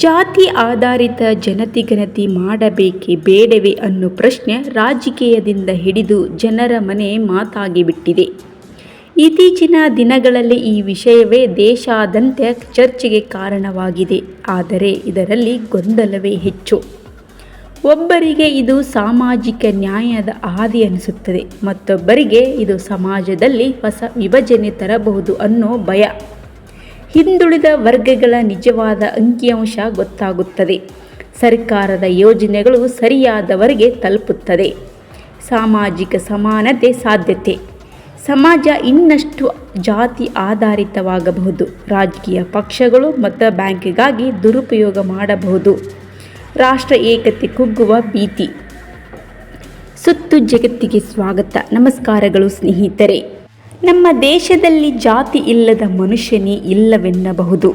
ಜಾತಿ ಆಧಾರಿತ ಜನತಿಗಣತಿ ಮಾಡಬೇಕೇ ಬೇಡವೇ ಅನ್ನೋ ಪ್ರಶ್ನೆ ರಾಜಕೀಯದಿಂದ ಹಿಡಿದು ಜನರ ಮನೆ ಮಾತಾಗಿಬಿಟ್ಟಿದೆ ಇತ್ತೀಚಿನ ದಿನಗಳಲ್ಲಿ ಈ ವಿಷಯವೇ ದೇಶಾದ್ಯಂತ ಚರ್ಚೆಗೆ ಕಾರಣವಾಗಿದೆ. ಆದರೆ ಇದರಲ್ಲಿ ಗೊಂದಲವೇ ಹೆಚ್ಚು. ಒಬ್ಬರಿಗೆ ಇದು ಸಾಮಾಜಿಕ ನ್ಯಾಯದ ಹಾದಿ ಅನಿಸುತ್ತದೆ. ಮತ್ತೊಬ್ಬರಿಗೆ ಇದು ಸಮಾಜದಲ್ಲಿ ಹೊಸ ವಿಭಜನೆ ತರಬಹುದು ಅನ್ನೋ ಭಯ. ಹಿಂದುಳಿದ ವರ್ಗಗಳ ನಿಜವಾದ ಅಂಕಿಅಂಶ ಗೊತ್ತಾಗುತ್ತದೆ. ಸರ್ಕಾರದ ಯೋಜನೆಗಳು ಸರಿಯಾದವರಿಗೆ ತಲುಪುತ್ತದೆ. ಸಾಮಾಜಿಕ ಸಮಾನತೆ ಸಾಧ್ಯತೆ. ಸಮಾಜ ಇನ್ನಷ್ಟು ಜಾತಿ ಆಧಾರಿತವಾಗಬಹುದು. ರಾಜಕೀಯ ಪಕ್ಷಗಳು ಮತ ಬ್ಯಾಂಕ್ಗಾಗಿ ದುರುಪಯೋಗ ಮಾಡಬಹುದು. ರಾಷ್ಟ್ರ ಏಕತೆ ಕುಗ್ಗುವ ಭೀತಿ. ಸುತ್ತು ಜಗತ್ತಿಗೆ ಸ್ವಾಗತ. ನಮಸ್ಕಾರಗಳು ಸ್ನೇಹಿತರೆ. ನಮ್ಮ ದೇಶದಲ್ಲಿ ಜಾತಿ ಇಲ್ಲದ ಮನುಷ್ಯನೇ ಇಲ್ಲವೆನ್ನಬಹುದು.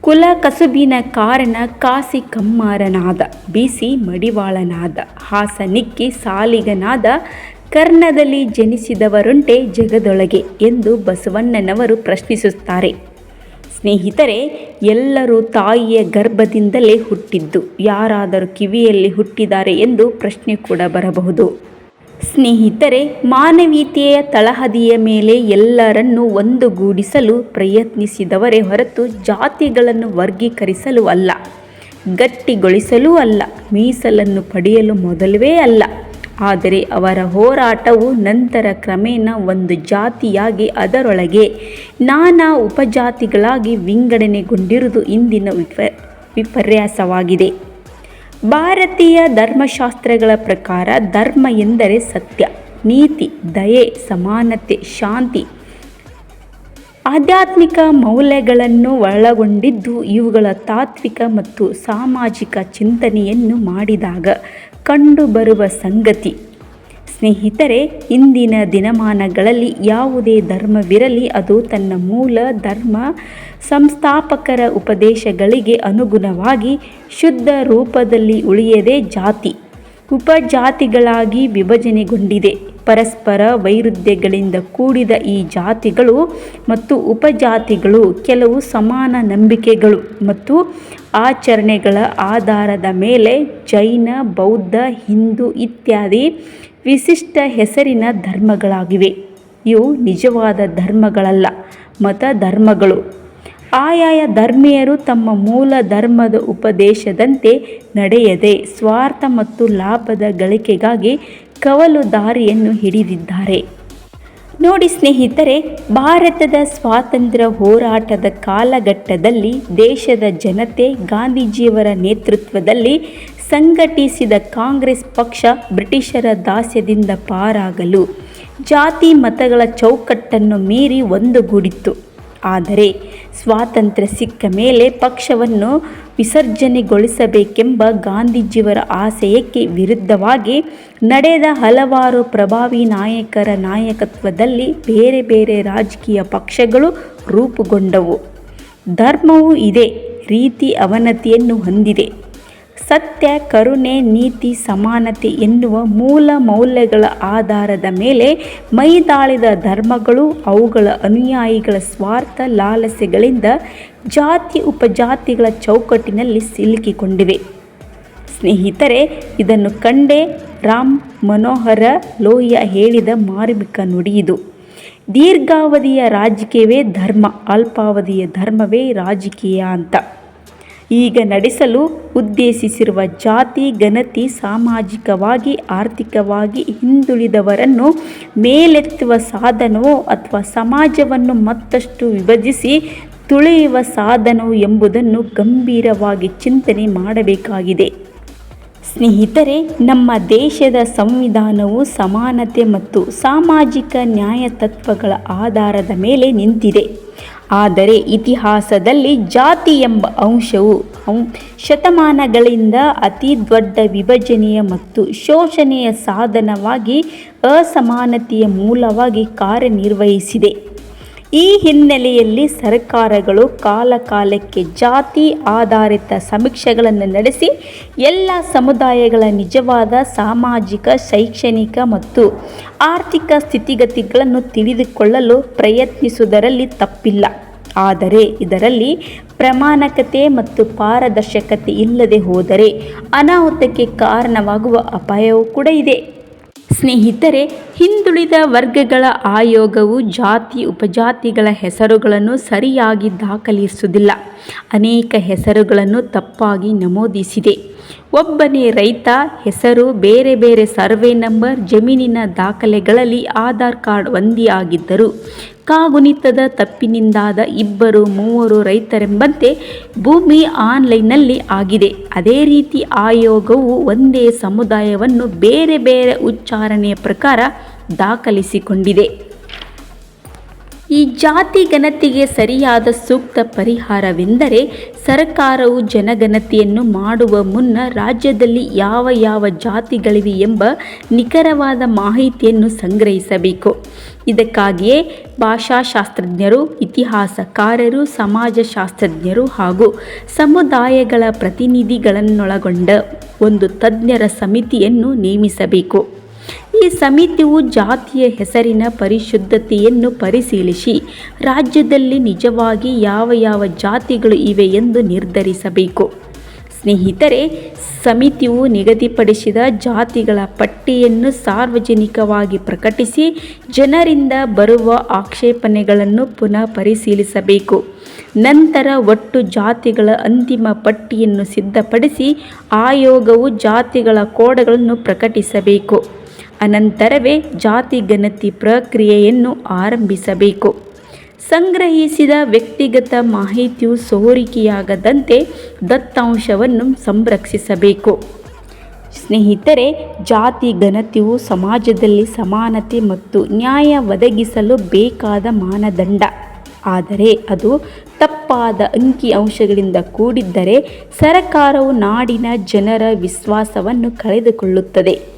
ಕುಲ ಕಸುಬಿನ ಕಾರಣ ಕಾಸಿ ಕಮ್ಮಾರನಾದ, ಬೀಸಿ ಮಡಿವಾಳನಾದ ಹಾಸನಿಕ್ಕಿ ಸಾಲಿಗನಾದ, ಕರ್ಣದಲ್ಲಿ ಜನಿಸಿದವರುಂಟೆ ಜಗದೊಳಗೆ ಎಂದು ಬಸವಣ್ಣನವರು ಪ್ರಶ್ನಿಸುತ್ತಾರೆ. ಸ್ನೇಹಿತರೆ, ಎಲ್ಲರೂ ತಾಯಿಯ ಗರ್ಭದಿಂದಲೇ ಹುಟ್ಟಿದ್ದು, ಯಾರಾದರೂ ಕಿವಿಯಲ್ಲಿ ಹುಟ್ಟಿದ್ದಾರೆ ಎಂದು ಪ್ರಶ್ನೆ ಕೂಡ ಬರಬಹುದು. ಸ್ನೇಹಿತರೆ, ಮಾನವೀಯತೆಯ ತಳಹದಿಯ ಮೇಲೆ ಎಲ್ಲರನ್ನು ಒಂದುಗೂಡಿಸಲು ಪ್ರಯತ್ನಿಸಿದವರೇ ಹೊರತು ಜಾತಿಗಳನ್ನು ವರ್ಗೀಕರಿಸಲು ಅಲ್ಲ, ಗಟ್ಟಿಗೊಳಿಸಲೂ ಅಲ್ಲ, ಮೀಸಲನ್ನು ಪಡೆಯಲು ಮೊದಲವೇ ಅಲ್ಲ. ಆದರೆ ಅವರ ಹೋರಾಟವು ನಂತರ ಕ್ರಮೇಣ ಒಂದು ಜಾತಿಯಾಗಿ ಅದರೊಳಗೆ ನಾನಾ ಉಪಜಾತಿಗಳಾಗಿ ವಿಂಗಡಣೆಗೊಂಡಿರುವುದು ಇಂದಿನ ವಿಪ, ವಿಪರ್ಯಾಸವಾಗಿದೆ. ಭಾರತೀಯ ಧರ್ಮಶಾಸ್ತ್ರಗಳ ಪ್ರಕಾರ ಧರ್ಮ ಎಂದರೆ ಸತ್ಯ, ನೀತಿ, ದಯೆ, ಸಮಾನತೆ, ಶಾಂತಿ. ಆಧ್ಯಾತ್ಮಿಕ ಮೌಲ್ಯಗಳನ್ನು ಒಳಗೊಂಡಿದ್ದು ಇವುಗಳ ತಾತ್ವಿಕ ಮತ್ತು ಸಾಮಾಜಿಕ ಚಿಂತನೆಯನ್ನು ಮಾಡಿದಾಗ ಕಂಡುಬರುವ ಸಂಗತಿ. ಸ್ನೇಹಿತರೆ, ಇಂದಿನ ದಿನಮಾನಗಳಲ್ಲಿ ಯಾವುದೇ ಧರ್ಮವಿರಲಿ, ಅದು ತನ್ನ ಮೂಲ ಧರ್ಮ ಸಂಸ್ಥಾಪಕರ ಉಪದೇಶಗಳಿಗೆ ಅನುಗುಣವಾಗಿ ಶುದ್ಧ ರೂಪದಲ್ಲಿ ಉಳಿಯದೆ ಜಾತಿ, ಉಪಜಾತಿಗಳಾಗಿ ವಿಭಜನೆಗೊಂಡಿದೆ. ಪರಸ್ಪರ ವೈರುಧ್ಯಗಳಿಂದ ಕೂಡಿದ ಈ ಜಾತಿಗಳು ಮತ್ತು ಉಪಜಾತಿಗಳು ಕೆಲವು ಸಮಾನ ನಂಬಿಕೆಗಳು ಮತ್ತು ಆಚರಣೆಗಳ ಆಧಾರದ ಮೇಲೆ ಜೈನ, ಬೌದ್ಧ, ಹಿಂದೂ ಇತ್ಯಾದಿ ವಿಶಿಷ್ಟ ಹೆಸರಿನ ಧರ್ಮಗಳಾಗಿವೆ. ಇವು ನಿಜವಾದ ಧರ್ಮಗಳಲ್ಲ ಮತ ಧರ್ಮಗಳು ಆಯಾಯ ಧರ್ಮೀಯರು ತಮ್ಮ ಮೂಲ ಧರ್ಮದ ಉಪದೇಶದಂತೆ ನಡೆಯದೆ ಸ್ವಾರ್ಥ ಮತ್ತು ಲಾಭದ ಗಳಿಕೆಗಾಗಿ ಕವಲು ದಾರಿಯನ್ನು ಹಿಡಿದಿದ್ದಾರೆ. ನೋಡಿ ಸ್ನೇಹಿತರೆ, ಭಾರತದ ಸ್ವಾತಂತ್ರ್ಯ ಹೋರಾಟದ ಕಾಲಘಟ್ಟದಲ್ಲಿ ದೇಶದ ಜನತೆ ಗಾಂಧೀಜಿಯವರ ನೇತೃತ್ವದಲ್ಲಿ ಸಂಘಟಿಸಿದ ಕಾಂಗ್ರೆಸ್ ಪಕ್ಷ ಬ್ರಿಟಿಷರ ದಾಸ್ಯದಿಂದ ಪಾರಾಗಲು, ಜಾತಿ ಮತಗಳ ಚೌಕಟ್ಟನ್ನು ಮೀರಿ ಒಂದುಗೂಡಿತ್ತು. ಆದರೆ ಸ್ವಾತಂತ್ರ್ಯ ಸಿಕ್ಕ ಮೇಲೆ ಪಕ್ಷವನ್ನು ವಿಸರ್ಜನೆಗೊಳಿಸಬೇಕೆಂಬ ಗಾಂಧೀಜಿಯವರ ಆಸೆಯಕ್ಕೆ ವಿರುದ್ಧವಾಗಿ ನಡೆದ ಹಲವಾರು ಪ್ರಭಾವಿ ನಾಯಕರ ನಾಯಕತ್ವದಲ್ಲಿ ಬೇರೆ ಬೇರೆ ರಾಜಕೀಯ ಪಕ್ಷಗಳು ರೂಪುಗೊಂಡವು. ಧರ್ಮವು ಇದೇ, ರೀತಿ ಅವನತಿಯನ್ನು ಹೊಂದಿದೆ. ಸತ್ಯ, ಕರುಣೆ, ನೀತಿ, ಸಮಾನತೆ ಎನ್ನುವ ಮೂಲ ಮೌಲ್ಯಗಳ ಆಧಾರದ ಮೇಲೆ ಮೈದಾಳಿದ ಧರ್ಮಗಳು, ಅವುಗಳ ಅನುಯಾಯಿಗಳ ಸ್ವಾರ್ಥ, ಲಾಲಸೆಗಳಿಂದ ಜಾತಿ, ಉಪಜಾತಿಗಳ ಚೌಕಟ್ಟಿನಲ್ಲಿ ಸಿಲುಕಿಕೊಂಡಿವೆ. ಸ್ನೇಹಿತರೆ, ಇದನ್ನು ಕಂಡೇ ರಾಮ್ ಮನೋಹರ ಲೋಹಿಯಾ ಹೇಳಿದ ಮಾರ್ಮಿಕ ನುಡಿಯಿದು. ದೀರ್ಘಾವಧಿಯ ರಾಜಕೀಯವೇ ಧರ್ಮ, ಅಲ್ಪಾವಧಿಯ ಧರ್ಮವೇ ರಾಜಕೀಯ ಅಂತ. ಈಗ ನಡೆಸಲು ಉದ್ದೇಶಿಸಿರುವ ಜಾತಿ ಗಣತಿ ಸಾಮಾಜಿಕವಾಗಿ, ಆರ್ಥಿಕವಾಗಿ ಹಿಂದುಳಿದವರನ್ನು ಮೇಲೆತ್ತುವ ಸಾಧನವೋ ಅಥವಾ ಸಮಾಜವನ್ನು ಮತ್ತಷ್ಟು ವಿಭಜಿಸಿ ತುಳಿಯುವ ಸಾಧನವೋ ಎಂಬುದನ್ನು ಗಂಭೀರವಾಗಿ ಚಿಂತನೆ ಮಾಡಬೇಕಾಗಿದೆ. ಸ್ನೇಹಿತರೆ, ನಮ್ಮ ದೇಶದ ಸಂವಿಧಾನವು ಸಮಾನತೆ ಮತ್ತು ಸಾಮಾಜಿಕ ನ್ಯಾಯ ತತ್ವಗಳ ಆಧಾರದ ಮೇಲೆ ನಿಂತಿದೆ. ಆದರೆ ಇತಿಹಾಸದಲ್ಲಿ ಜಾತಿ ಎಂಬ ಅಂಶವು ಶತಮಾನಗಳಿಂದ ಅತಿ ದೊಡ್ಡ ವಿಭಜನೆಯ ಮತ್ತು ಶೋಷಣೆಯ ಸಾಧನವಾಗಿ ಅಸಮಾನತೆಯ ಮೂಲವಾಗಿ ಕಾರ್ಯನಿರ್ವಹಿಸಿದೆ. ಈ ಹಿನ್ನೆಲೆಯಲ್ಲಿ ಸರ್ಕಾರಗಳು ಕಾಲಕಾಲಕ್ಕೆ ಜಾತಿ ಆಧಾರಿತ ಸಮೀಕ್ಷೆಗಳನ್ನು ನಡೆಸಿ ಎಲ್ಲ ಸಮುದಾಯಗಳ ನಿಜವಾದ ಸಾಮಾಜಿಕ, ಶೈಕ್ಷಣಿಕ ಮತ್ತು ಆರ್ಥಿಕ ಸ್ಥಿತಿಗತಿಗಳನ್ನು ತಿಳಿದುಕೊಳ್ಳಲು ಪ್ರಯತ್ನಿಸುವುದರಲ್ಲಿ ತಪ್ಪಿಲ್ಲ. ಆದರೆ ಇದರಲ್ಲಿ ಪ್ರಮಾಣಕತೆ ಮತ್ತು ಪಾರದರ್ಶಕತೆ ಇಲ್ಲದೆ ಹೋದರೆ ಅನಾಹುತಕ್ಕೆ ಕಾರಣವಾಗುವ ಅಪಾಯವೂ ಕೂಡ ಇದೆ. ಸ್ನೇಹಿತರೆ, ಹಿಂದುಳಿದ ವರ್ಗಗಳ ಆಯೋಗವು ಜಾತಿ ಉಪಜಾತಿಗಳ ಹೆಸರುಗಳನ್ನು ಸರಿಯಾಗಿ ದಾಖಲಿಸುವುದಿಲ್ಲ. ಅನೇಕ ಹೆಸರುಗಳನ್ನು ತಪ್ಪಾಗಿ ನಮೂದಿಸಿದೆ. ಒಬ್ಬನೇ ರೈತ, ಹೆಸರು ಬೇರೆ ಬೇರೆ ಸರ್ವೆ ನಂಬರ್, ಜಮೀನಿನ ದಾಖಲೆಗಳಲ್ಲಿ ಆಧಾರ್ ಕಾರ್ಡ್ ಒಂದಿಯಾಗಿದ್ದರೂ. ಕಾಗುಣಿತದ ತಪ್ಪಿನಿಂದಾದ ಇಬ್ಬರು ಮೂವರು ರೈತರೆಂಬಂತೆ ಭೂಮಿ ಆನ್ಲೈನ್ನಲ್ಲಿ ಆಗಿದೆ. ಅದೇ ರೀತಿ ಆಯೋಗವು ಒಂದೇ ಸಮುದಾಯವನ್ನು ಬೇರೆ ಬೇರೆ ಉಚ್ಚಾರಣೆಯ ಪ್ರಕಾರ ದಾಖಲಿಸಿಕೊಂಡಿದೆ. ಈ ಜಾತಿ ಗಣತಿಗೆ ಸರಿಯಾದ ಸೂಕ್ತ ಪರಿಹಾರವೆಂದರೆ ಸರ್ಕಾರವು ಜನಗಣತಿಯನ್ನು ಮಾಡುವ ಮುನ್ನ ರಾಜ್ಯದಲ್ಲಿ ಯಾವ ಯಾವ ಜಾತಿಗಳಿವೆ ಎಂಬ ನಿಖರವಾದ ಮಾಹಿತಿಯನ್ನು ಸಂಗ್ರಹಿಸಬೇಕು. ಇದಕ್ಕಾಗಿಯೇ ಭಾಷಾಶಾಸ್ತ್ರಜ್ಞರು, ಇತಿಹಾಸಕಾರರು, ಸಮಾಜಶಾಸ್ತ್ರಜ್ಞರು ಹಾಗೂ ಸಮುದಾಯಗಳ ಪ್ರತಿನಿಧಿಗಳನ್ನೊಳಗೊಂಡ ಒಂದು ತಜ್ಞರ ಸಮಿತಿಯನ್ನು ನೇಮಿಸಬೇಕು. ಈ ಸಮಿತಿಯು ಜಾತಿಯ ಹೆಸರಿನ ಪರಿಶುದ್ಧತೆಯನ್ನು ಪರಿಶೀಲಿಸಿ, ರಾಜ್ಯದಲ್ಲಿ ನಿಜವಾಗಿ ಯಾವ ಯಾವ ಜಾತಿಗಳು ಇವೆ ಎಂದು ನಿರ್ಧರಿಸಬೇಕು. ಸ್ನೇಹಿತರೆ, ಸಮಿತಿಯು ನಿಗದಿಪಡಿಸಿದ ಜಾತಿಗಳ ಪಟ್ಟಿಯನ್ನು ಸಾರ್ವಜನಿಕವಾಗಿ ಪ್ರಕಟಿಸಿ, ಜನರಿಂದ ಬರುವ ಆಕ್ಷೇಪಣೆಗಳನ್ನು ಪುನಃ ಪರಿಶೀಲಿಸಬೇಕು. ನಂತರ ಒಟ್ಟು ಜಾತಿಗಳ ಅಂತಿಮ ಪಟ್ಟಿಯನ್ನು ಸಿದ್ಧಪಡಿಸಿ, ಆಯೋಗವು ಜಾತಿಗಳ ಕೋಡಗಳನ್ನು ಪ್ರಕಟಿಸಬೇಕು. ಅನಂತರವೇ ಜಾತಿ ಗಣತಿ ಪ್ರಕ್ರಿಯೆಯನ್ನು ಆರಂಭಿಸಬೇಕು. ಸಂಗ್ರಹಿಸಿದ ವ್ಯಕ್ತಿಗತ ಮಾಹಿತಿಯು ಸೋರಿಕೆಯಾಗದಂತೆ ದತ್ತಾಂಶವನ್ನು ಸಂರಕ್ಷಿಸಬೇಕು. ಸ್ನೇಹಿತರೆ, ಜಾತಿ ಗಣತಿಯು ಸಮಾಜದಲ್ಲಿ ಸಮಾನತೆ ಮತ್ತು ನ್ಯಾಯ ಒದಗಿಸಲು ಬೇಕಾದ ಮಾನದಂಡ. ಆದರೆ ಅದು ತಪ್ಪಾದ ಅಂಕಿಅಂಶಗಳಿಂದ ಕೂಡಿದ್ದರೆ, ಸರಕಾರವು ನಾಡಿನ ಜನರ ವಿಶ್ವಾಸವನ್ನು ಕಳೆದುಕೊಳ್ಳುತ್ತದೆ.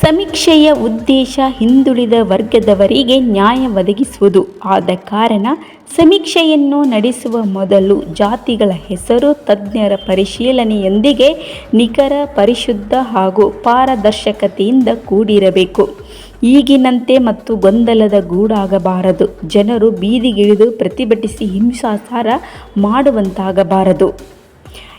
ಸಮೀಕ್ಷೆಯ ಉದ್ದೇಶ ಹಿಂದುಳಿದ ವರ್ಗದವರಿಗೆ ನ್ಯಾಯ ಒದಗಿಸುವುದು. ಆದ ಕಾರಣ ಸಮೀಕ್ಷೆಯನ್ನು ನಡೆಸುವ ಮೊದಲು ಜಾತಿಗಳ ಹೆಸರು, ತಜ್ಞರ ಪರಿಶೀಲನೆಯೊಂದಿಗೆ ನಿಖರ, ಪರಿಶುದ್ಧ ಹಾಗೂ ಪಾರದರ್ಶಕತೆಯಿಂದ ಕೂಡಿರಬೇಕು. ಈಗಿನಂತೆ ಮತ್ತು ಗೊಂದಲದ ಗೂಡಾಗಬಾರದು. ಜನರು ಬೀದಿಗಿಳಿದು ಪ್ರತಿಭಟಿಸಿ ಹಿಂಸಾಚಾರ ಮಾಡುವಂತಾಗಬಾರದು.